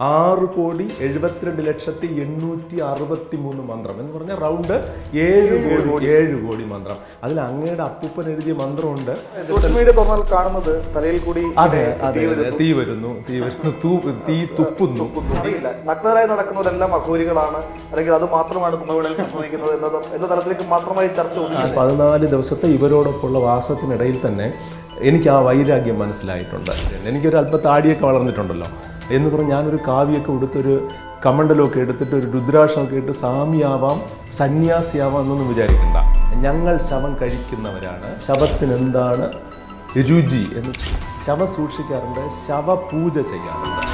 ആറ് കോടി എഴുപത്തിരണ്ട് ലക്ഷത്തി എണ്ണൂറ്റി അറുപത്തി മൂന്ന് മന്ത്രം എന്ന് പറഞ്ഞാൽ റൗണ്ട് ഏഴ് കോടി ഏഴ് കോടി മന്ത്രം. അതിൽ അങ്ങയുടെ അപ്പൂപ്പൻ എഴുതിയ മന്ത്രമുണ്ട്. സോഷ്യൽ മീഡിയ തുറന്നാൽ കാണുന്നത് തലയിൽ കൂടി അതെ അതെ. തീ വരുന്നു. തീ വരുന്നു തൂ തീ തുപ്പുന്നു. അറിയില്ല. നഗ്നരായി നടക്കുന്നവരെല്ലാം അഘോരികളാണ്. അല്ലെങ്കിൽ അത് മാത്രമാണ് കുംഭമേളയിൽ സംഭവിക്കുന്നത് എന്നത് എന്ന തരത്തിലേക്ക് മാത്രമായി ചർച്ച പതിനാല് ദിവസത്തെ ഇവരോടൊപ്പമുള്ള വാസത്തിനിടയിൽ തന്നെ എനിക്ക് ആ വൈരാഗ്യം മനസ്സിലായിട്ടുണ്ട്. എനിക്കൊരു അല്പം താടിയൊക്കെ വളർന്നിട്ടുണ്ടല്ലോ. എന്ന് പറഞ്ഞ് ഞാനൊരു കാവ്യൊക്കെ ഉടുത്തൊരു കമണ്ടലൊക്കെ എടുത്തിട്ട് ഒരു രുദ്രാക്ഷമൊക്കെ ഇട്ട് സ്വാമിയാവാം സന്യാസിയാവാം എന്നൊന്നും വിചാരിക്കണ്ട. ഞങ്ങൾ ശവം കഴിക്കുന്നവരാണ്. ശവത്തിന് എന്താണ് രുചി എന്ന് ശവ സൂക്ഷിക്കാറുണ്ട് ശവപൂജ ചെയ്യാറുണ്ട്.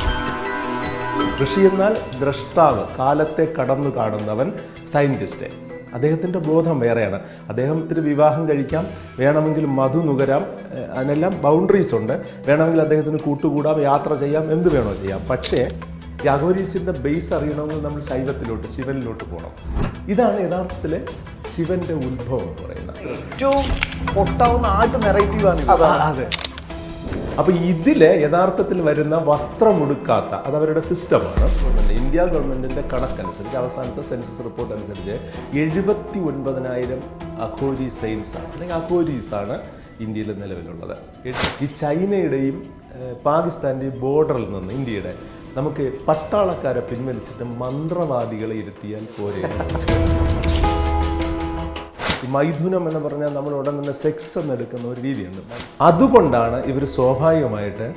ഋഷി എന്നാൽ ദ്രഷ്ടാവ് കാലത്തെ കടന്നു കാണുന്നവൻ സയന്റിസ്റ്റ് അദ്ദേഹത്തിന്റെ ബോധം വേറെയാണ്. അദ്ദേഹത്തിന് വിവാഹം കഴിക്കാം വേണമെങ്കിൽ മധു നുകരാം അതിനെല്ലാം ബൗണ്ടറീസ് ഉണ്ട്. വേണമെങ്കിൽ അദ്ദേഹത്തിന് കൂട്ടുകൂടാം യാത്ര ചെയ്യാം എന്ത് വേണോ ചെയ്യാം. പക്ഷേ യാഗോരീസിന്റെ ബേസ് അറിയണമെങ്കിൽ നമ്മൾ ശൈവത്തിലോട്ട് ശിവനിലോട്ട് പോകണം. ഇതാണ് യഥാർത്ഥത്തിൽ ശിവന്റെ ഉത്ഭവം എന്ന് പറയുന്നത്. ഏറ്റവും പൊട്ടാവുന്ന ആദ്യ നെറേറ്റീവാണ്. അതെ. അപ്പൊ ഇതിൽ യഥാർത്ഥത്തിൽ വരുന്ന വസ്ത്രമുടുക്കാത്ത അത് അവരുടെ സിസ്റ്റമാണ് ഇന്ത്യ ഗവൺമെന്റിന്റെ കണക്കനുസരിച്ച് അവസാനത്തെ സെൻസസ് റിപ്പോർട്ട് അനുസരിച്ച് എഴുപത്തി ഒൻപതിനായിരം അഖോരി സെയിൽസ് ആണ്. അല്ലെങ്കിൽ അഖോരീസ് ആണ് ഇന്ത്യയിൽ നിലവിലുള്ളത്. ഈ ചൈനയുടെയും പാകിസ്ഥാന്റെ ബോർഡറിൽ നിന്ന് ഇന്ത്യയുടെ നമുക്ക് പട്ടാളക്കാരെ പിൻവലിച്ചിട്ട് മന്ത്രവാദികളെ ഇരുത്തിയാൽ പോരെ മൈഥുനം എന്ന് പറഞ്ഞാൽ നമ്മൾ ഉടൻ തന്നെ സെക്സ് എന്നെടുക്കുന്ന ഒരു രീതിയുണ്ട്. അതുകൊണ്ടാണ് ഇവർ സ്വാഭാവികമായിട്ട്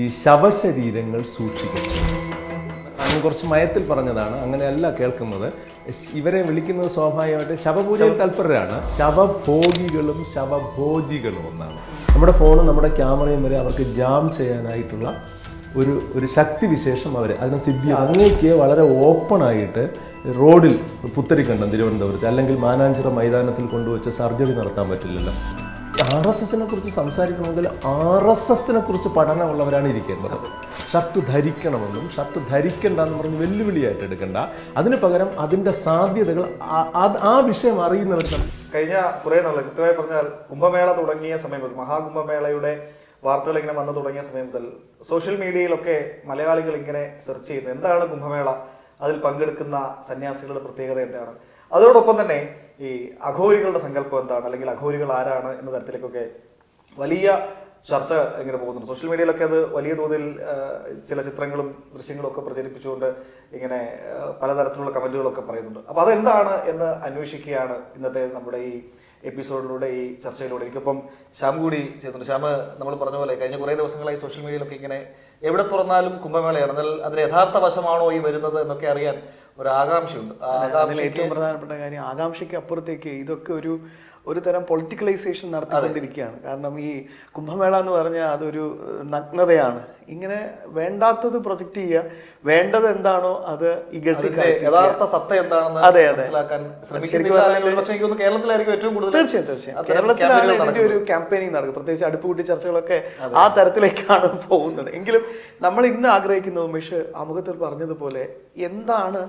ഈ ശവശരീരങ്ങൾ സൂക്ഷിക്കുന്നത്. അങ്ങ് കുറച്ച് മയത്തിൽ പറഞ്ഞതാണ് അങ്ങനെയല്ല കേൾക്കുന്നത്. ഇവരെ വിളിക്കുന്നത് സ്വാഭാവികമായിട്ട് ശവപൂജയിൽ തൽപരരാണ്. ശവഭോഗികളും ശവഭോജികളും ഒന്നാണ്. നമ്മുടെ ഫോണും നമ്മുടെ ക്യാമറയും വരെ അവർക്ക് ജാം ചെയ്യാനായിട്ടുള്ള ഒരു ഒരു ശക്തി വിശേഷം അവർ അതിനെ സിദ്ധി അങ്ങേക്ക് വളരെ ഓപ്പണായിട്ട് റോഡിൽ പുത്തരിക്കണ്ടം തിരുവനന്തപുരത്ത് അല്ലെങ്കിൽ മാനാഞ്ചിറ മൈതാനത്തിൽ കൊണ്ടുവച്ച് സർജറി നടത്താൻ പറ്റില്ലല്ലോ. ആർ എസ് എസിനെ കുറിച്ച് സംസാരിക്കണമെങ്കിൽ ആർ എസ് എസിനെ കുറിച്ച് പഠനമുള്ളവരാണ് ഇരിക്കേണ്ടത്. ഷർട്ട് ധരിക്കണമെന്നും ഷർട്ട് ധരിക്കണ്ടെന്ന് പറഞ്ഞ് വെല്ലുവിളിയായിട്ട് എടുക്കണ്ട. അതിന് പകരം അതിന്റെ സാധ്യതകൾ ആ- വിഷയം അറിയുന്നവർ കഴിഞ്ഞ കുറേ നാൾ കൃത്യമായി പറഞ്ഞാൽ കുംഭമേള തുടങ്ങിയ സമയം മഹാകുംഭമേളയുടെ വാർത്തകൾ ഇങ്ങനെ വന്നു തുടങ്ങിയ സമയം മുതൽ സോഷ്യൽ മീഡിയയിലൊക്കെ മലയാളികൾ ഇങ്ങനെ സെർച്ച് ചെയ്യുന്നത് എന്താണ് കുംഭമേള? അതിൽ പങ്കെടുക്കുന്ന സന്യാസികളുടെ പ്രത്യേകത എന്താണ്? അതോടൊപ്പം തന്നെ ഈ അഘോരികളുടെ സങ്കല്പം എന്താണ്? അല്ലെങ്കിൽ അഘോരികൾ ആരാണ് എന്ന തരത്തിലേക്കൊക്കെ വലിയ ചർച്ച ഇങ്ങനെ പോകുന്നുണ്ട്. സോഷ്യൽ മീഡിയയിലൊക്കെ അത് വലിയ തോതിൽ ചില ചിത്രങ്ങളും ദൃശ്യങ്ങളും ഒക്കെ പ്രചരിപ്പിച്ചുകൊണ്ട് ഇങ്ങനെ പലതരത്തിലുള്ള കമന്റുകളൊക്കെ പറയുന്നുണ്ട്. അപ്പോൾ അതെന്താണ് എന്ന് അന്വേഷിക്കുകയാണ് ഇന്നത്തെ നമ്മുടെ ഈ എപ്പിസോഡിലൂടെ ഈ ചർച്ചയിലൂടെ. എനിക്കിപ്പം ശ്യാം കൂടി ചെയ്തിട്ടുണ്ട് ശ്യാം നമ്മൾ പറഞ്ഞ പോലെ കഴിഞ്ഞ കുറേ ദിവസങ്ങളായി സോഷ്യൽ മീഡിയയിലൊക്കെ ഇങ്ങനെ എവിടെ തുറന്നാലും കുംഭമേളയാണ്. എന്നാൽ അതിന് യഥാർത്ഥ വശമാണോ ഈ വരുന്നത് എന്നൊക്കെ അറിയാൻ ഒരു ആകാംക്ഷയുണ്ട്. ഏറ്റവും പ്രധാനപ്പെട്ട കാര്യം ആകാംക്ഷയ്ക്ക് അപ്പുറത്തേക്ക് ഇതൊക്കെ ഒരു ഒരു തരം പൊളിറ്റിക്കലൈസേഷൻ നടത്തിക്കൊണ്ടിരിക്കുകയാണ്. കാരണം ഈ കുംഭമേള എന്ന് പറഞ്ഞാൽ അതൊരു നഗ്നതയാണ്. ഇങ്ങനെ വേണ്ടാത്തത് പ്രൊജക്റ്റ് ചെയ്യുക വേണ്ടത് എന്താണോ അത് ഇകഴ്ത്തി യഥാർത്ഥ സത്ത എന്താണെന്ന് അതെ, അതെ. കേരളത്തിലായിരിക്കും ഏറ്റവും കൂടുതൽ തീർച്ചയായും തീർച്ചയായും. കേരളത്തിലാണ് ഇതിന്റെ ഒരു ക്യാമ്പയിനിങ് നടക്കും പ്രത്യേകിച്ച് അടുപ്പ് അടുപ്പുകൂട്ടി ചർച്ചകളൊക്കെ ആ തരത്തിലേക്കാണ് പോകുന്നത്. എങ്കിലും നമ്മൾ ഇന്ന് ആഗ്രഹിക്കുന്നത് ഉമേഷ് അമുഖത്തിൽ പറഞ്ഞതുപോലെ എന്താണ്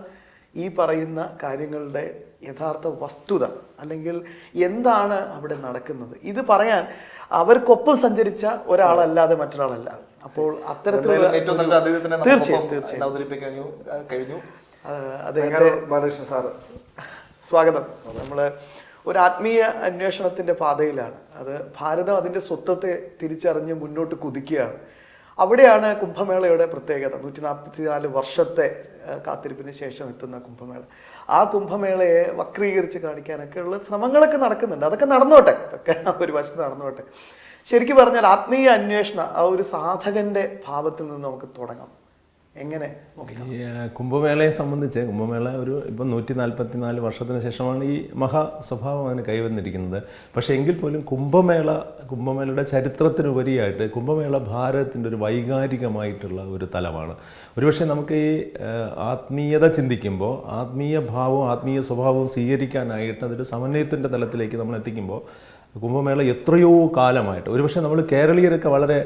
ഈ പറയുന്ന കാര്യങ്ങളുടെ യഥാർത്ഥ വസ്തുത അല്ലെങ്കിൽ എന്താണ് അവിടെ നടക്കുന്നത്? ഇത് പറയാൻ അവർക്കൊപ്പം സഞ്ചരിച്ച ഒരാളല്ലാതെ മറ്റൊരാളല്ല. അപ്പോൾ അത്തരത്തിലുള്ള ഏറ്റവും നല്ല തീർച്ചയായും തീർച്ചയായും. അവതരിപ്പിക്കാൻ കഴിഞ്ഞു അദ്ദേഹത്തെ ബാലകൃഷ്ണൻ സാറ് സ്വാഗതം. നമ്മൾ ഒരു ആത്മീയ അന്വേഷണത്തിന്റെ പാതയിലാണ്. അത് ഭാരതം അതിന്റെ സ്വത്വത്തെ തിരിച്ചറിഞ്ഞ് മുന്നോട്ട് കുതിക്കുകയാണ്. അവിടെയാണ് കുംഭമേളയുടെ പ്രത്യേകത. നൂറ്റി നാൽപ്പത്തി നാല് വർഷത്തെ കാത്തിരിപ്പിന് ശേഷം എത്തുന്ന കുംഭമേള. ആ കുംഭമേളയെ വക്രീകരിച്ച് കാണിക്കാനൊക്കെയുള്ള ശ്രമങ്ങളൊക്കെ നടക്കുന്നുണ്ട്. അതൊക്കെ നടന്നോട്ടെ. അതൊക്കെ ഒരു വശത്ത് നടന്നോട്ടെ. ശരിക്കും പറഞ്ഞാൽ ആത്മീയ അന്വേഷണ ആ ഒരു സാധകന്റെ ഭാവത്തിൽ നിന്ന് നമുക്ക് തുടങ്ങാം. എങ്ങനെ ഈ കുംഭമേളയെ സംബന്ധിച്ച് കുംഭമേള ഒരു ഇപ്പം നൂറ്റി നാൽപ്പത്തി നാല് വർഷത്തിന് ശേഷമാണ് ഈ മഹാ സ്വഭാവം അതിന് കൈവന്നിരിക്കുന്നത്. പക്ഷേ എങ്കിൽ പോലും കുംഭമേള കുംഭമേളയുടെ ചരിത്രത്തിനുപരിയായിട്ട് കുംഭമേള ഭാരതത്തിന്റെ ഒരു വൈകാരികമായിട്ടുള്ള ഒരു തലമാണ്. ഒരുപക്ഷെ നമുക്ക് ഈ ആത്മീയത ചിന്തിക്കുമ്പോൾ ആത്മീയ ഭാവവും ആത്മീയ സ്വഭാവവും സ്വീകരിക്കാനായിട്ട് അതൊരു സമന്വയത്തിന്റെ തലത്തിലേക്ക് നമ്മൾ എത്തിക്കുമ്പോൾ കുംഭമേള എത്രയോ കാലമായിട്ട് ഒരുപക്ഷെ നമ്മൾ കേരളീയരൊക്കെ വളരെ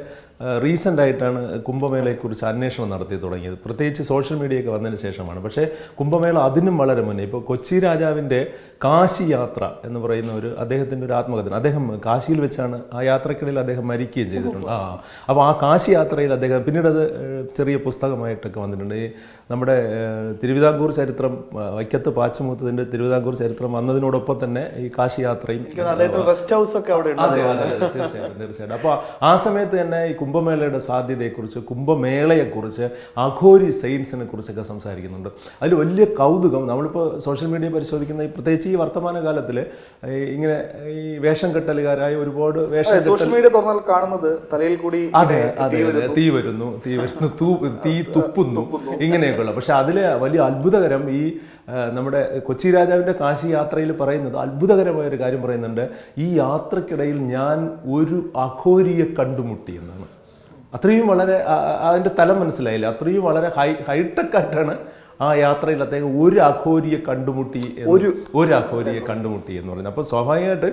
റീസെന്റ് ആയിട്ടാണ് കുംഭമേളയെക്കുറിച്ച് അന്വേഷണം നടത്തി തുടങ്ങിയത്. പ്രത്യേകിച്ച് സോഷ്യൽ മീഡിയയൊക്കെ വന്നതിന് ശേഷമാണ്. പക്ഷേ കുംഭമേള അതിനും വളരെ മുന്നേ. ഇപ്പോൾ കൊച്ചി രാജാവിന്റെ കാശി യാത്ര എന്ന് പറയുന്ന ഒരു അദ്ദേഹത്തിന്റെ ഒരു ആത്മകഥന അദ്ദേഹം കാശിയിൽ വെച്ചാണ് ആ യാത്രക്കിടയിൽ അദ്ദേഹം മരിക്കുകയും ചെയ്തിട്ടുണ്ട്. ആ അപ്പോൾ ആ കാശി യാത്രയിൽ അദ്ദേഹം പിന്നീട് അത് ചെറിയ പുസ്തകമായിട്ടൊക്കെ വന്നിട്ടുണ്ട്. ഈ നമ്മുടെ തിരുവിതാംകൂർ ചരിത്രം വൈക്കത്ത് പാച്ചുമൂത്തതിന്റെ തിരുവിതാംകൂർ ചരിത്രം വന്നതിനോടൊപ്പം തന്നെ ഈ കാശി യാത്രയും അതെ, തീർച്ചയായിട്ടും തീർച്ചയായിട്ടും. അപ്പോൾ ആ സമയത്ത് തന്നെ ഈ കുംഭമേളയുടെ സാധ്യതയെക്കുറിച്ച് കുംഭമേളയെക്കുറിച്ച് അഘോരി സയൻസിനെ കുറിച്ചൊക്കെ സംസാരിക്കുന്നുണ്ട്. അതിൽ വലിയ കൗതുകം നമ്മളിപ്പോൾ സോഷ്യൽ മീഡിയ പരിശോധിക്കുന്ന പ്രത്യേകിച്ച് ഈ വർത്തമാന കാലത്തിൽ ഇങ്ങനെ ഈ വേഷം കെട്ടലുകാരായ ഒരുപാട് വേഷം സോഷ്യൽ മീഡിയ തുറന്നാൽ കാണുന്നത് തലയിൽ കൂടി അതെ അതെ തീ വരുന്നു. തീ വരുന്നു തൂ തുപ്പുന്നു. ഇങ്ങനെയൊക്കെയുള്ള. പക്ഷെ അതിൽ വലിയ അത്ഭുതകരം ഈ നമ്മുടെ കൊച്ചി രാജാവിന്റെ കാശി യാത്രയിൽ പറയുന്നത് അത്ഭുതകരമായ ഒരു കാര്യം പറയുന്നുണ്ട്. ഈ യാത്രക്കിടയിൽ ഞാൻ ഒരു അഘോരിയെ കണ്ടുമുട്ടി എന്നാണ്. അത്രയും വളരെ അതിന്റെ തലം മനസ്സിലായില്ല. അത്രയും വളരെ ഹൈ ഹൈടെക് ആയിട്ടാണ് ആ യാത്രയിൽ അദ്ദേഹം ഒരു അഘോരിയെ കണ്ടുമുട്ടി ഒരു ഒരു അഘോരിയെ കണ്ടുമുട്ടി എന്ന് പറയുന്നത് അപ്പോൾ സ്വാഭാവികമായിട്ട്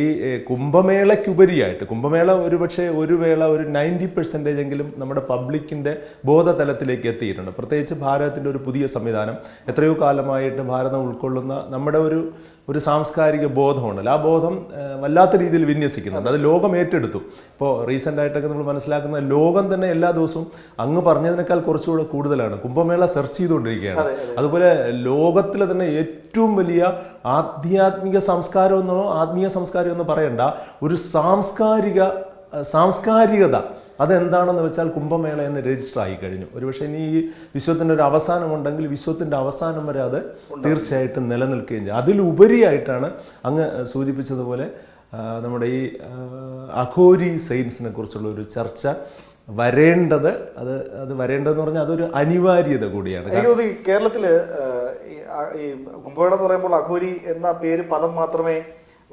ഈ കുംഭമേളയ്ക്കുപരിയായിട്ട് കുംഭമേള ഒരു പക്ഷേ ഒരു വേള ഒരു നയന്റി പെർസെന്റേജ് എങ്കിലും നമ്മുടെ പബ്ലിക്കിന്റെ ബോധതലത്തിലേക്ക് എത്തിയിട്ടുണ്ട്. പ്രത്യേകിച്ച് ഭാരതത്തിന്റെ ഒരു പുതിയ സംവിധാനം. എത്രയോ കാലമായിട്ട് ഭാരതം ഉൾക്കൊള്ളുന്ന നമ്മുടെ ഒരു ഒരു സാംസ്കാരിക ബോധമുണ്ടല്ലോ. ആ ബോധം വല്ലാത്ത രീതിയിൽ വിന്യസിക്കുന്നുണ്ട്. അത് ലോകം ഏറ്റെടുത്തു. ഇപ്പോൾ റീസെന്റ് ആയിട്ടൊക്കെ നമ്മൾ മനസ്സിലാക്കുന്ന ലോകം തന്നെ എല്ലാ ദിവസവും അങ്ങ് പറഞ്ഞതിനേക്കാൾ കുറച്ചുകൂടെ കൂടുതലാണ്. കുംഭമേള സെർച്ച് ചെയ്തുകൊണ്ടിരിക്കുകയാണ്. അതുപോലെ ലോകത്തിലെ തന്നെ ഏറ്റവും വലിയ ആധ്യാത്മിക സംസ്കാരം എന്നോ ആത്മീയ സംസ്കാരം എന്നോ പറയണ്ട ഒരു സാംസ്കാരിക സാംസ്കാരികത അതെന്താണെന്ന് വെച്ചാൽ കുംഭമേള എന്ന് രജിസ്റ്റർ ആയി കഴിഞ്ഞു. ഒരുപക്ഷെ ഇനി ഈ വിശ്വത്തിന്റെ ഒരു അവസാനം ഉണ്ടെങ്കിൽ വിശ്വത്തിന്റെ അവസാനം വരെ അത് തീർച്ചയായിട്ടും നിലനിൽക്കുകയും ചെയ്യും. അതിലുപരിയായിട്ടാണ് അങ്ങ് സൂചിപ്പിച്ചതുപോലെ നമ്മുടെ ഈ അഘോരി സയൻസിനെ കുറിച്ചുള്ള ഒരു ചർച്ച വരേണ്ടത് അത് അത് വരേണ്ടതെന്ന് പറഞ്ഞാൽ അതൊരു അനിവാര്യത കൂടിയാണ്. എനിക്ക് കേരളത്തിൽ ഈ കുംഭമേള എന്ന് പറയുമ്പോൾ അഘോരി എന്ന പേര് പദം മാത്രമേ